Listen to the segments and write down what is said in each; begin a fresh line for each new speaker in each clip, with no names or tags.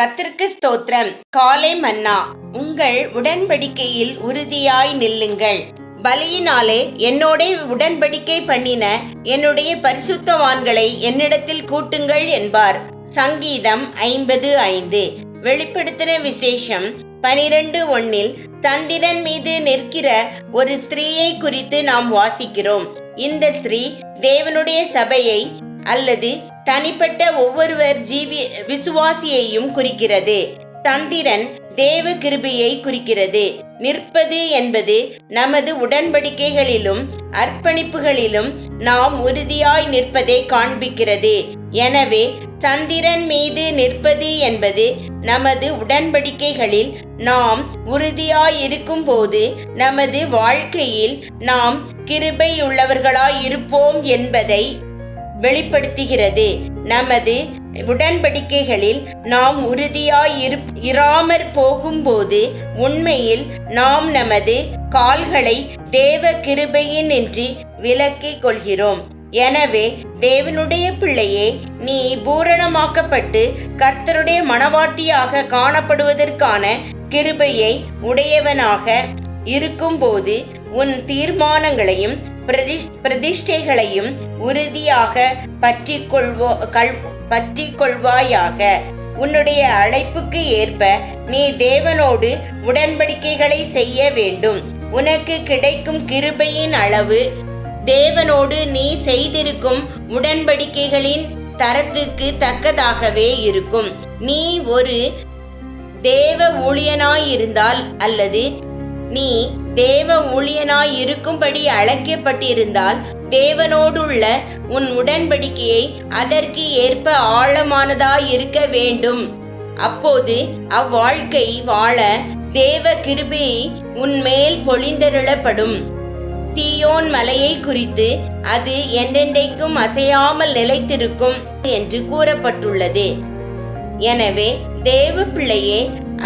கத்திற்கு ஸ்தோத்திரம். காலை மன்னா உங்கள் உடன்படிக்கையில் உறுதியாய் நில்லுங்கள். பலியினாலே என்னோட உடன்படிக்கை பண்ணின என்னுடைய பரிசுத்தவான்களை என்னிடத்தில் கூட்டுங்கள் என்பார். சங்கீதம் ஐம்பது ஐந்து. வெளிப்படுத்தின விசேஷம் பனிரெண்டு ஒன்னில் சந்திரன் மீது நிற்கிற ஒரு ஸ்திரீயை குறித்து நாம் வாசிக்கிறோம். இந்த ஸ்திரீ தேவனுடைய சபையை அல்லது தனிப்பட்ட ஒவ்வொருவர் ஜீவி விசுவாசியையும் குறிக்கிறது. தந்திரன் தேவ கிருபியை குறிக்கிறது. நிற்பது என்பது நமது உடன்படிக்கைகளிலும் அர்ப்பணிப்புகளிலும் நாம் உறுதியாய் நிற்பதை காண்பிக்கிறது. எனவே சந்திரன் மீது நிற்பது என்பது நமது உடன்படிக்கைகளில் நாம் உறுதியாயிருக்கும் போது நமது வாழ்க்கையில் நாம் கிருபை இருப்போம் என்பதை வெளிப்படுத்துகிறது. நமது உடன்படிக்கைகளில் நாம் உறுதியாய் இராமற் போகும்போது உண்மையில் நாம் நமது கால்களை தேவ கிருபையின் என்று விலக்கிக் கொள்கிறோம். எனவே தேவனுடைய பிள்ளையே நீ பூரணமாக்கப்பட்டு கர்த்தருடைய மனவாட்டியாக காணப்படுவதற்கான கிருபையை உடையவனாக இருக்கும்போது உன் தீர்மானங்களையும் பிரதிஷ்டைகளையும் உறுதியாக பற்றி கொள்வோ கல் பற்றி கொள்வாயாக உன்னுடைய அழைப்புக்கு ஏற்ப நீ தேவனோடு உடன்படிக்கைகளை செய்ய வேண்டும். உனக்கு கிடைக்கும் கிருபையின் அளவு தேவனோடு நீ செய்திருக்கும் உடன்படிக்கைகளின் தரத்துக்கு தக்கதாகவே இருக்கும். நீ ஒரு தேவ ஊழியனாயிருந்தால் அல்லது நீ தேவ ஊழியனாய் இருக்கும்படி அழைக்கப்பட்டிருந்தால் தேவனோடுள்ள உன் உடன்படிக்கையை அதற்கு ஏற்ப ஆழமானதாய் இருக்க வேண்டும். அப்போது அவ்வாழ்க்கை வாழ தேவ கிருபை உன்மேல் பொழிந்தருளப்படும். தீயோன் மலையை குறித்து அது என்றென்றைக்கும் அசையாமல் நிலைத்திருக்கும் என்று கூறப்பட்டுள்ளது. எனவே தேவ பிள்ளையே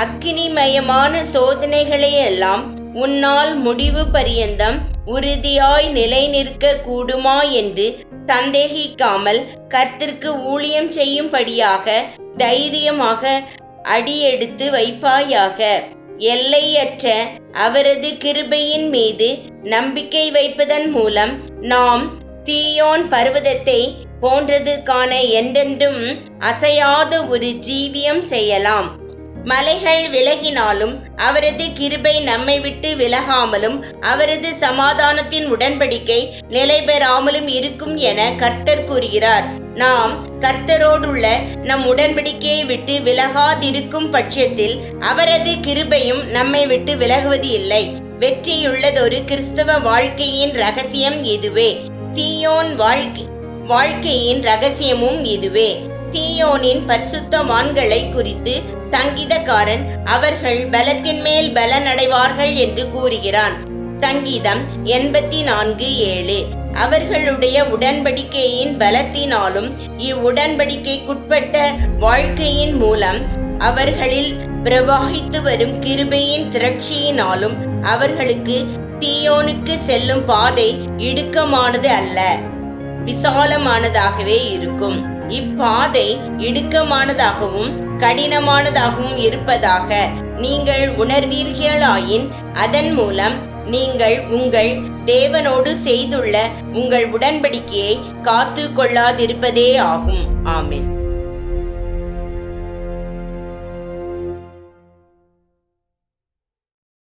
அக்கினிமயமான சோதனைகளையெல்லாம் உன்னால் முடிவு பரியந்தம் உறுதியாய் நிலை நிற்க கூடுமா என்று சந்தேகிக்காமல் கர்த்திற்கு ஊழியம் செய்யும்படியாக தைரியமாக அடியெடுத்து வைப்பாயாக. எல்லையற்ற அவரது கிருபையின் மீது நம்பிக்கை வைப்பதன் மூலம் நாம் தீயோன் பர்வதத்தை போன்றதுக்கான என்றென்றும் அசையாத ஒரு ஜீவியம் செய்யலாம். மலைகள் விலகினாலும் அவரது கிருபை நம்மை விட்டு விலகாமலும் அவரது சமாதானத்தின் உடன்படிக்கை நிலை பெறாமலும் இருக்கும் என கர்த்தர் கூறுகிறார். நாம் கர்த்தரோடுள்ள நம் உடன்படிக்கையை விட்டு விலகாதிருக்கும் பட்சத்தில் அவரது கிருபையும் நம்மை விட்டு விலகுவது இல்லை. வெற்றியுள்ளதொரு கிறிஸ்தவ வாழ்க்கையின் ரகசியம் இதுவே தீயோன் வாழ்க்கை வாழ்க்கையின் ரகசியமும் இதுவே தீயோனின் பரிசுத்தவான்களை குறித்து தங்கீதக்காரன் அவர்கள் பலத்தின் மேல் பலனடைவார்கள் என்று கூறுகிறான். சங்கீதம் எண்பத்தி நான்கு ஏழு. அவர்களுடைய உடன்படிக்கையின் பலத்தினாலும் இவ்வுடன்படிக்கைக்குட்பட்ட வாழ்க்கையின் மூலம் அவர்களில் பிரவாகித்து வரும் கிருபையின் திரட்சியினாலும் அவர்களுக்கு தீயோனுக்கு செல்லும் பாதை இடுக்கமானது அல்ல. விசாலமானதாகவே இருக்கும். இப்பாதை இடுக்கமானதாகவும் கடினமானதாகவும் இருப்பதாக நீங்கள் உணர்வீர்களாயின் அதன் மூலம் நீங்கள் உங்கள் தேவனோடு செய்துள்ள உங்கள் உடன்படிக்கையை காத்து கொள்ளாதிருப்பதே ஆகும். ஆமின்.